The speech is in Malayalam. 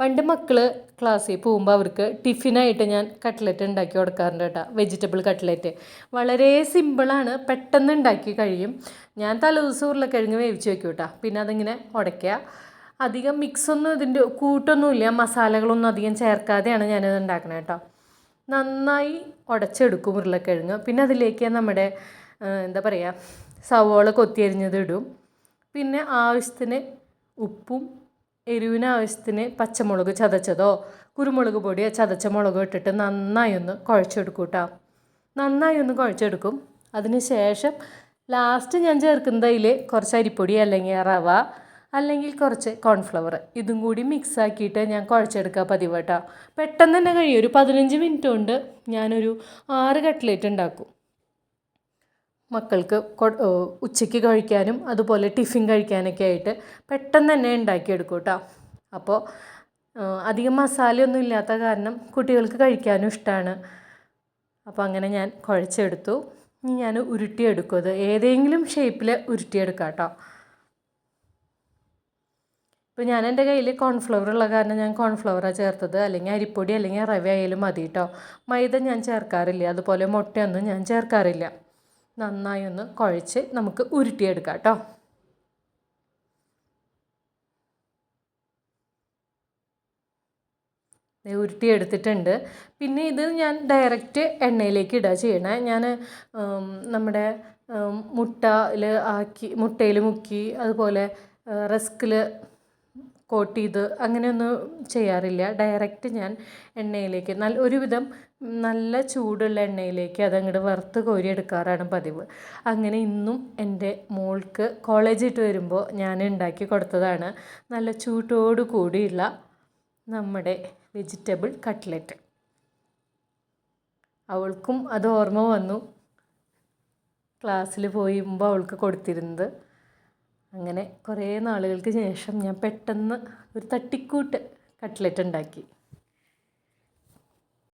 പണ്ട് മക്കൾ ക്ലാസ്സിൽ പോകുമ്പോൾ അവർക്ക് ടിഫിനായിട്ട് ഞാൻ കട്ട്ലറ്റ് ഉണ്ടാക്കി കൊടുക്കാറുണ്ട് കേട്ടോ. Vegetable cutlet. വളരെ സിമ്പിളാണ്. പെട്ടെന്ന് ഉണ്ടാക്കി കഴിയും. ഞാൻ തലേദിവസം ഉരുളക്കിഴങ്ങ് വേവിച്ച് വെക്കും കേട്ടോ. പിന്നെ അതിങ്ങനെ ഉടയ്ക്കുക. അധികം മിക്സൊന്നും ഇതിന്റെ കൂട്ടൊന്നുമില്ല മസാലകളൊന്നും അധികം ചേർക്കാതെയാണ് ഞാനത് ഉണ്ടാക്കുന്നത് കേട്ടോ. നന്നായി ഉടച്ചെടുക്കും ഉരുളക്കിഴങ്ങ്. പിന്നെ അതിലേക്ക് നമ്മുടെ എന്താ പറയുക സവോള കൊത്തിയരിഞ്ഞത് ഇടും. പിന്നെ ആവശ്യത്തിന് ഉപ്പും എരിവിന് ആവശ്യത്തിന് പച്ചമുളക് ചതച്ചതോ കുരുമുളക് പൊടിയോ ചതച്ച മുളകോ ഇട്ടിട്ട് നന്നായി ഒന്ന് കുഴച്ചെടുക്കും കേട്ടോ നന്നായി ഒന്ന് കുഴച്ചെടുക്കും. അതിന് ശേഷം ലാസ്റ്റ് ഞാൻ ചേർക്കുന്ന അതിൽ കുറച്ച് അരിപ്പൊടി അല്ലെങ്കിൽ റവ അല്ലെങ്കിൽ കുറച്ച് കോൺഫ്ലവർ ഇതും കൂടി മിക്സ് ആക്കിയിട്ട് ഞാൻ കുഴച്ചെടുക്കുക പതിവ് കേട്ടോ. പെട്ടെന്ന് തന്നെ കഴിയും. ഒരു പതിനഞ്ച് മിനിറ്റ് കൊണ്ട് ഞാനൊരു ആറ് കട്ട്ലേറ്റ് ഉണ്ടാക്കും. മക്കൾക്ക് ഉച്ചയ്ക്ക് കഴിക്കാനും അതുപോലെ ടിഫിൻ കഴിക്കാനൊക്കെ ആയിട്ട് പെട്ടെന്ന് തന്നെ ഉണ്ടാക്കിയെടുക്കും കേട്ടോ അപ്പോൾ അധികം മസാലയൊന്നും ഇല്ലാത്ത കാരണം കുട്ടികൾക്ക് കഴിക്കാനും ഇഷ്ടമാണ് അപ്പോൾ അങ്ങനെ ഞാൻ കുഴച്ചെടുത്തു. ഇനി ഞാൻ ഉരുട്ടിയെടുക്കും അത്. ഏതെങ്കിലും ഷേപ്പിൽ ഉരുട്ടിയെടുക്കാം കേട്ടോ ഇപ്പോൾ ഞാൻ എന്റെ കയ്യിൽ കോൺഫ്ലവർ ഉള്ള കാരണം ഞാൻ കോൺഫ്ലവറാണ് ചേർത്തത്. അല്ലെങ്കിൽ അരിപ്പൊടി അല്ലെങ്കിൽ റവ ആയാലും മതി കേട്ടോ മൈദ ഞാൻ ചേർക്കാറില്ല. അതുപോലെ മുട്ടയൊന്നും ഞാൻ ചേർക്കാറില്ല. നന്നായി ഒന്ന് കുഴച്ച് നമുക്ക് ഉരുട്ടിയെടുക്കാം കേട്ടോ. ഉരുട്ടിയെടുത്തിട്ടുണ്ട്. പിന്നെ ഇത് ഞാൻ ഡയറക്റ്റ് എണ്ണയിലേക്ക് ഇടുക ചെയ്യണേ. ഞാൻ നമ്മുടെ മുട്ടയിൽ ആക്കി മുട്ടയിൽ മുക്കി അതുപോലെ റസ്കിൽ കോട്ട് ചെയ്ത് അങ്ങനെയൊന്നും ചെയ്യാറില്ല. ഡയറക്റ്റ് ഞാൻ എണ്ണയിലേക്ക് നല്ല ഒരുവിധം നല്ല ചൂടുള്ള എണ്ണയിലേക്ക് അതങ്ങോട്ട് വറുത്ത് കോരി എടുക്കാറാണ് പതിവ്. അങ്ങനെ ഇന്നും എന്റെ മോൾക്ക് കോളേജ് ഇട്ട് വരുമ്പോൾ ഞാൻ ഉണ്ടാക്കി കൊടുത്തതാണ്. നല്ല ചൂട്ടോടു കൂടിയുള്ള നമ്മുടെ വെജിറ്റബിൾ കട്ട്ലറ്റ് അവൾക്കും അത് ഓർമ്മ വന്നു. ക്ലാസ്സിൽ പോയുമ്പോൾ അവൾക്ക് കൊടുത്തിരുന്നത്. അങ്ങനെ കുറേ നാളുകൾക്ക് ശേഷം ഞാൻ പെട്ടെന്ന് ഒരു തട്ടിക്കൂട്ട് കട്ട്ലറ്റ് ഉണ്ടാക്കി.